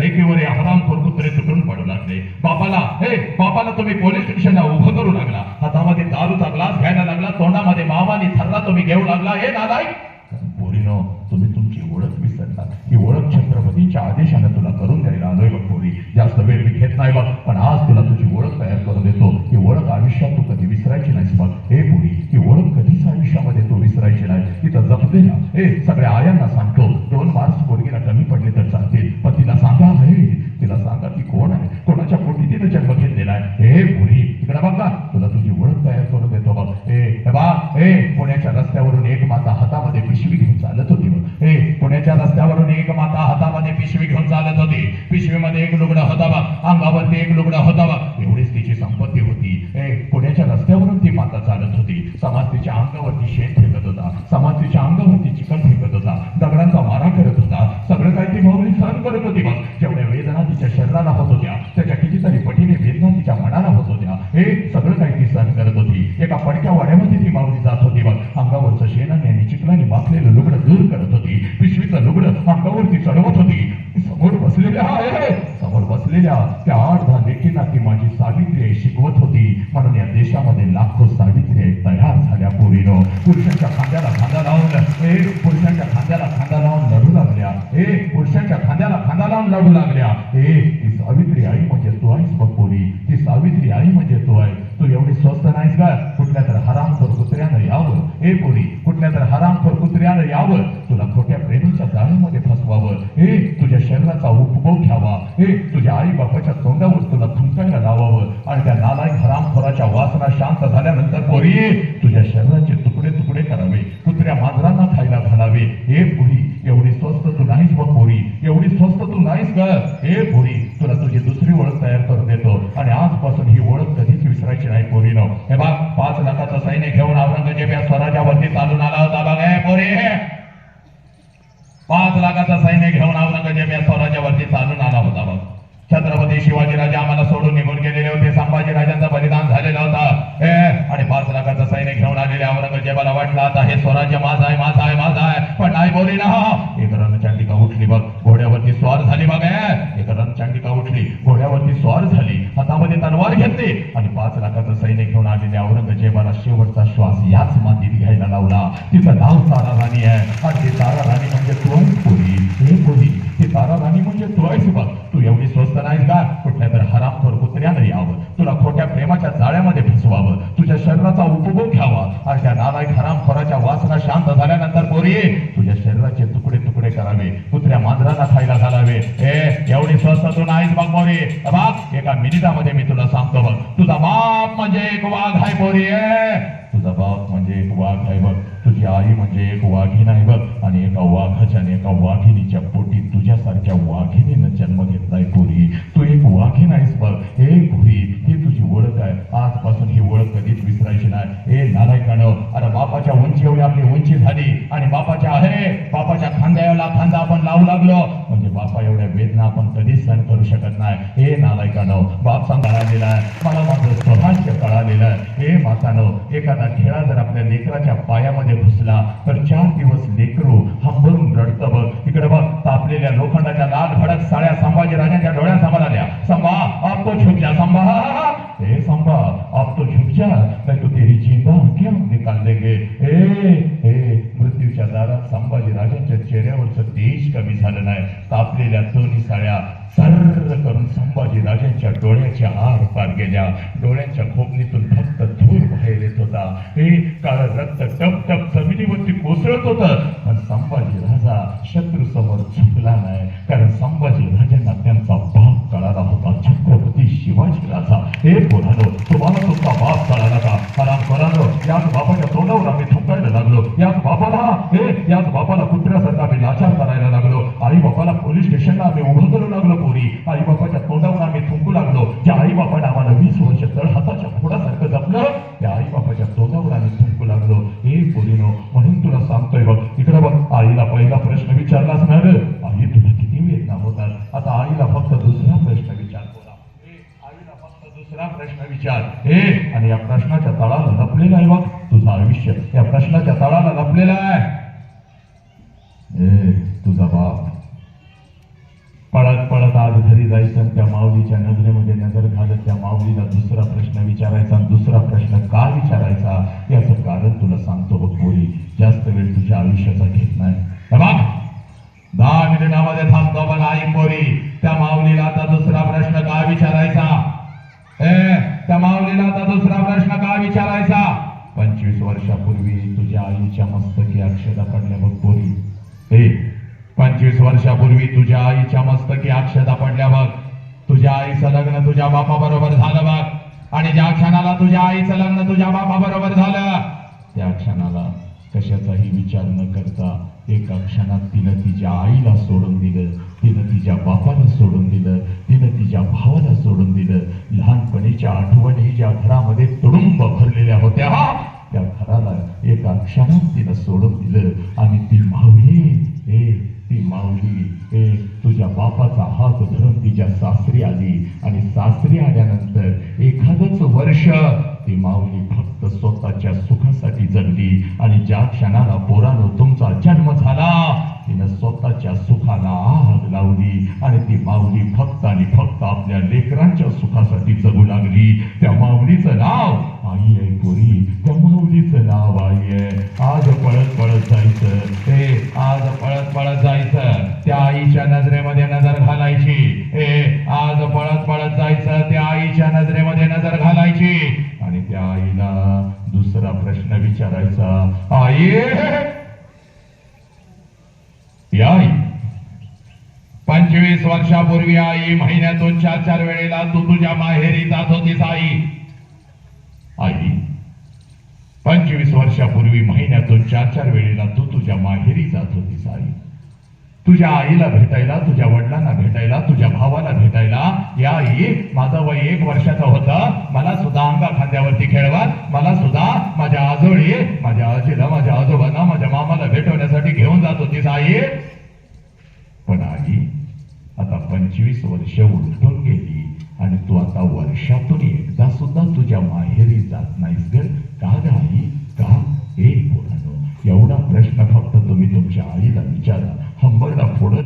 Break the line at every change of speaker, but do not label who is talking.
रेखेवर हे हरामखोर कुत्रे तुटून पडू लागले. बापाला हे बापाला तुम्ही पोलीस स्टेशनला उभं करू लागला. हातामध्ये दारूचा ग्लास घ्यायला लागला. तोंडामध्ये मावानी थरला तुम्ही घेऊ लागला. हे नालाय पोरीनो तुम्ही तुमची ओळख विसरला. ही ओळख छत्रपतीच्या आदेशाने तुला करून द्यायला आलोय बघ पोरी. जास्त वेळ मी घेत नाही बघ पण आज तुला तुझी ओळख तयार करून देतो. ही ओळख आयुष्यात तू कधी विसरायची नाहीस बघ. हे पोरी ही ओळख कधीच आयुष्यामध्ये तू विसरायची नाही. तिथं जपते ना. हे सगळ्या आयांना सांगतो. दोन मार्क्स पोरगीला कमी पडले तर चालतील पण तिला सांगा हे तिला सांगा ती कोण आहे कोणाच्या पोटी तिने जन्म घेतलेला आहे हे पोरी इकडे बघ ना तुला तुझी ओळख तयार करून देतो बघ हे हे बा हे पुण्याच्या रस्त्यावरून एक माता हातामध्ये पिशवी घेऊन चालत होती बघ हे पुण्याच्या रस्त्यावरून एक माता हातामध्ये पिशवी घेऊन चालत होती. पिशवीमध्ये एक लुगडा होता बा अंगावरती एक लुगडा होता बा एवढीच तिची संपत्ती होती. पुण्याच्या रस्त्यावरून ती माता चालत होती. समाज तिच्या अंगावरती शेण फेकत होता. समाज तिच्या अंगावरती चिकन फेकत होता. दगडांचा मारा करत होता. सगळं काही ती माऊली सहन करत होती बघ. जेवढ्या वेदना तिच्या शरीराला होत होत्या त्याच्या कितीतरी पटीने वेदना तिच्या मनाला होत होत्या. हे सगळं काही ती सहन करत होती. एका पडक्या वाड्यामध्ये ती माऊली जात होती बघ. अंगावरचं शेण आणि माखलेलं लुगडं दूर करत होती. पिशवीचं लुगडं अंगावरती चढवत होती. समोर बसलेल्या समोर बसलेल्या त्या आठ दहा लेखींना ती माझी सावित्री शिकवत होती. म्हणून या देशामध्ये लाखो सावित्री तयार झाल्या पोरीनं. पुरुषांच्या खांद्याला खांदा लावून हे पुरुषांच्या खांद्याला खांदा लावून लढू लागल्या. हे पुरुषांच्या खांद्याला खांदा लावून लढू लागल्या. हे ती सावित्री आई म्हणजे तू आहेस बघ पोरी. ती सावित्री आई म्हणजे तू आहे तू एवढी स्वस्त नाहीस का कुठल्या तर हरामखोर कुत्र्यानं यावं ए पोरी कुठल्या तर हरामखोर कुत्र्यानं यावं तुला खोट्या प्रेमीच्या जाळीमध्ये हे तुझ्या शरीराचा उपभोग घ्यावा. हे तुझ्या आई बापाच्या तोंडावर तुला थुंकायला लावावं. आणि त्या नालायक हरामखोराच्या वासना शांत झाल्यानंतर पोरी तुझ्या शरीराचे तुकडे तुकडे करावे. कुत्र्या मांजरांना खायला घालावे. हे पोरी एवढी स्वस्त तू नाहीस मग पोरी. एवढी स्वस्त तू नाहीस ग. हे पोरी तुला तुझी दुसरी ओळख तयार करून देतो. आणि आजपासून ही ओळख कधीच विसरायची नाही पोरीनो. हे बघ पाच लाखाचं सैन्य घेऊन औरंगजेब या स्वराज्यावरती चालून आला होता बघ. हे पोरी! पाच लाखाचा सैन्य घेऊन औरंगजेब या स्वराज्यावरती चालून आला होता बघ. छत्रपती शिवाजी राजा आम्हाला सोडून निघून गेलेले होते. संभाजीराजांचा बलिदान झालेला होता. आणि पाच लाखाचं सैन्य घेऊन आलेल्या औरंगजेबाला वाटला आता हे स्वराज्य माझं आहे माझं आहे माझं आहे पण नाही बोली ना एक रणचांडिका उठली बघ घोड्यावरती स्वार झाली बघ ए. एक रणचांडिका उठली घोड्यावरती स्वार झाली हातामध्ये तलवार घेतली आणि पाच लाखाचं सैन्य घेऊन आलेल्या औरंगजेबाला शेवटचा श्वास याच मातीत घ्यायला लावला. तिचं नाव तारा राणी आहे. आणि ती तारा राणी म्हणजे तू कोणी? ती तारा राणी म्हणजे तू बघ. तू एवढी स्वस्त नाही का? कुठल्या तर हरामखोर कुत्र्यानं यावं. तुला खोट्या प्रेमाच्या जाळ्यामध्ये फसवावं. तुझ्या शरीराचा उपभोग घ्यावा. आणि त्या नालायक हरामखोराच्या वासना शांत झाल्यानंतर बोरी तुझ्या शरीराचे तुकडे तुकडे करावे. कुत्र्या मांजरांना खायला घालावे. ए एवढी स्वस्त तू नाहीस बघ मोरी बाप! एका मिनिटामध्ये मी तुला सांगतो बघ. तुझा बाप म्हणजे एक वाघ आहे पोरी तुझा बाप म्हणजे एक वाघ आहे बघ. तुझी आई म्हणजे एक वाघीण आहे बघ. आणि एका वाघाच्या आणि एका वाघिणीच्या पोटी तुझ्यासारख्या वाघिणीनं जन्म घेतलाय पोरी तू एक वाघीण आहेस बघ हे पोरी ही तुझी ओळख आहे आजपासून ही ओळख कधीच विसरायची नाही ए नालायकानं अरे बापाच्या उंची एवढी आपली उंची झाली आणि बापाच्या अरे बापाच्या खांद्याला खांदा आपण लावू लागलो म्हणजे बापा एवढ्या वेदना आपण कधीच सहन करू शकत नाही. हे नालायकानो बाप सांग कळालेला आहे. मला माझं स्वभाष्य कळालेलं आहे. हे मातानो एखादा खेळा जर आपल्या लेकराच्या पायामध्ये घुसला तर चार दिवस लेकरू हंबरून रडतं बघ. इकडे बघ तापलेल्या लोखंडाच्या लाल भडक साड्या संभाजी राजांच्या डोळ्यासमोर आल्या. संभा आप तो झुक जा संभा. हे संभा आप तो झुक जा. नहीं तो तेरी जिंदा क्या निकाल देंगे? ए ए मृत्यूच्या दारात संभाजी राजांच्या चेहऱ्यावरचं कमी झालं नाही. तापलेल्या दोन्ही साड्या सर्र करून संभाजी राजांच्या डोळ्याच्या आर पार गेल्या. डोळ्यांच्या खोपणीतून फक्त धूर बाहेर येत होता. हे काळ रक्त टप टप जमिनीवरती कोसळत होतं. पण संभाजी राजा शत्रू समोर झुकला नाही. कारण संभाजी राजांना त्यांचा बाप कळाला होता. छत्रपती शिवाजी राजा. हे बोलालो तुम्हाला तुमचा बाप कळाला का? आराम बोलालो याच बाबाच्या तोंडावर आम्ही थुंकायला लागलो. याच बाबाला हे याच बाबाला कुत्र्यासारखा आम्ही लाचार करायला लागलो आई बापाला आम्ही उभं करू लागलो पोरी आई बापाच्या तोंडावर आम्ही थुंकू लागलो. ज्या आई बापाने आम्हाला वीस वर्ष तळ हाताच्या फोडासारखं जपलं. त्या आई बापाच्या तोंडावर आम्ही थुंकू लागलो. हे पोरीनो म्हणून तुला सांगतोय बघ इकडे बघ आईला पहिला प्रश्न विचारलाच ना रे आई तुला किती वेदना होतात आता आईला फक्त दुसरा प्रश्न विचार ना आईला फक्त दुसरा प्रश्न विचार. हे आणि या प्रश्नाच्या तळाला लपलेला आहे बघ. तुझं आयुष्य या प्रश्नाच्या तळाला लपलेला आहे. ए तुझा बाप. पळत पळत आज जायचं त्या माऊलीच्या नजरेमध्ये नजर घालत त्या माऊलीला दुसरा प्रश्न विचारायचा आणि दुसरा प्रश्न का विचारायचा याचं कारण तुला सांगतो बघ पोरी. जास्त वेळ तुझ्या आयुष्याचा घेत नाही. दहा मिनिटामध्ये थांबतो पण आई पोरी. त्या माऊलीला आता दुसरा प्रश्न का विचारायचा? ए त्या माऊलीला आता दुसरा प्रश्न का विचारायचा? पंचवीस वर्षापूर्वी तुझ्या आईच्या मस्तकी अक्षता पडल्या बघ पोरी. ए पंचवीस वर्षापूर्वी तुझ्या आईच्या मस्तकी अक्षता पडल्या बघ. तुझ्या आईचं लग्न तुझ्या बापा बरोबर झालं बघ. आणि ज्या क्षणाला तुझ्या आईचं लग्न तुझ्या बापा बरोबर झालं त्या क्षणाला कशाचाही विचार न करता एका क्षणात तिनं तिच्या आईला सोडून दिलं तिनं तिच्या बापाला सोडून दिलं तिनं तिच्या भावाला सोडून दिलं. लहानपणीच्या आठवणी ज्या घरामध्ये तुडुंब भरलेल्या होत्या त्या घराला एका क्षणात तिनं सोडून दिलं. आणि ती माऊली माऊली ए तुझ्या बापाचा हात धरून तिच्या सासरी आली आणि सासरी आल्यानंतर एखादच वर्ष ती माऊली फक्त स्वतःच्या सुखासाठी जगली आणि ज्या क्षणाला पोरानो तुमचा जन्म झाला तिनं स्वतःच्या सुखाला आग लावली आणि ती माऊली फक्त आणि फक्त आपल्या लेकरांच्या सुखासाठी जगू लागली. त्या माऊलीचं नाव आई आहे पोरी त्या माऊलीचं नाव आई आहे. आज पळत पळत जायचं ते आज पळत पळत जायचं त्या आईच्या नजरेमध्ये नजर घालायची ए आज पळत पळत जायचं त्या आईच्या नजरेमध्ये नजर घालायची आणि त्या आईला दुसरा प्रश्न विचारायचा आई आई पंचवीस वर्षापूर्वी आई महिन्यातून चार चार वेळेला तू तुझ्या माहेरी जात होतीस आई. आई पंचवीस वर्षापूर्वी महिन्यातून चार चार वेळेला तू तुझ्या माहेरी जात होतीस आई. तुझ्या आईला भेटायला तुझ्या वडिलांना भेटायला तुझ्या भावाला भेटायला या आई माझा वय एक वर्षाचा होता. मला सुद्धा अंगा खांद्यावरती खेळवा मला सुद्धा माझ्या आजोळी माझ्या आजीला माझ्या आजोबांना माझ्या मामाला भेटवण्यासाठी घेऊन जात होतीस आई पण आई आता पंचवीस वर्ष उलटून गेली आणि तू आता वर्षातून